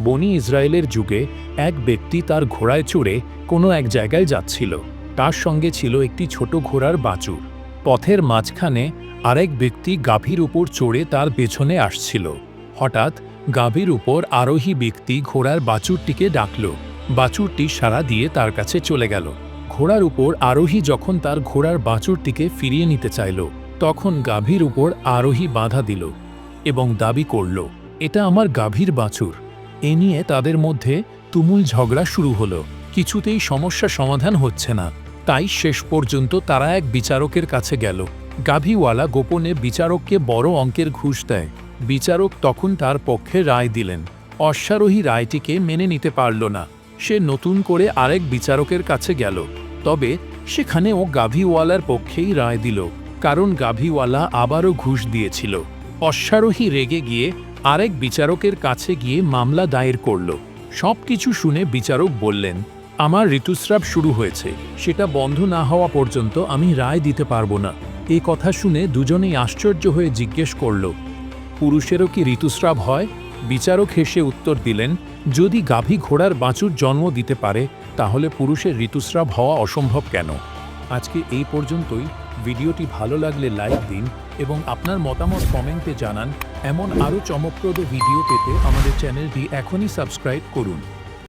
বনি ইসরায়েলের যুগে এক ব্যক্তি তার ঘোড়ায় চড়ে কোনো এক জায়গায় যাচ্ছিল। তার সঙ্গে ছিল একটি ছোট ঘোড়ার বাছুর। পথের মাঝখানে আরেক ব্যক্তি গাভীর উপর চড়ে তার পেছনে আসছিল। হঠাৎ গাভীর উপর আরোহী ব্যক্তি ঘোড়ার বাছুরটিকে ডাকল। বাছুরটি সাড়া দিয়ে তার কাছে চলে গেল। ঘোড়ার উপর আরোহী যখন তার ঘোড়ার বাছুরটিকে ফিরিয়ে নিতে চাইল, তখন গাভীর উপর আরোহী বাধা দিল এবং দাবি করল, এটা আমার গাভীর বাছুর। এ নিয়ে তাদের মধ্যে তুমুল ঝগড়া শুরু হলো। কিছুতেই সমস্যা সমাধান হচ্ছে না। তাই শেষ পর্যন্ত তারা এক বিচারকের কাছে গেল। গাভীওয়ালা গোপনে বিচারককে বড় অঙ্কের ঘুষ দেয়। বিচারক তখন তার পক্ষে রায় দিলেন। অশ্বারোহী রায়টিকে মেনে নিতে পারল না। সে নতুন করে আরেক বিচারকের কাছে গেল। তবে সেখানে ও গাভীওয়ালার পক্ষেই রায় দিল। কারণ গাভিওয়ালা আবারও ঘুষ দিয়েছিল। অশ্বারোহী রেগে গিয়ে আরেক বিচারকের কাছে গিয়ে মামলা দায়ের করল। সব কিছু শুনে বিচারক বললেন, আমার ঋতুস্রাব শুরু হয়েছে। সেটা বন্ধ না হওয়া পর্যন্ত আমি রায় দিতে পারব না। এই কথা শুনে দুজনেই আশ্চর্য হয়ে জিজ্ঞেস করল, পুরুষেরও কি ঋতুস্রাব হয়? বিচারক হেসে উত্তর দিলেন, যদি গাভী ঘোড়ার বাঁচুর জন্ম দিতে পারে, তাহলে পুরুষের ঋতুস্রাব হওয়া অসম্ভব কেন? আজকে এই পর্যন্তই। ভিডিওটি ভালো লাগলে লাইক দিন এবং আপনার মতামত কমেন্টে জানান। এমন আরও চমকপ্রদ ভিডিও পেতে আমাদের চ্যানেলটি এখনই সাবস্ক্রাইব করুন।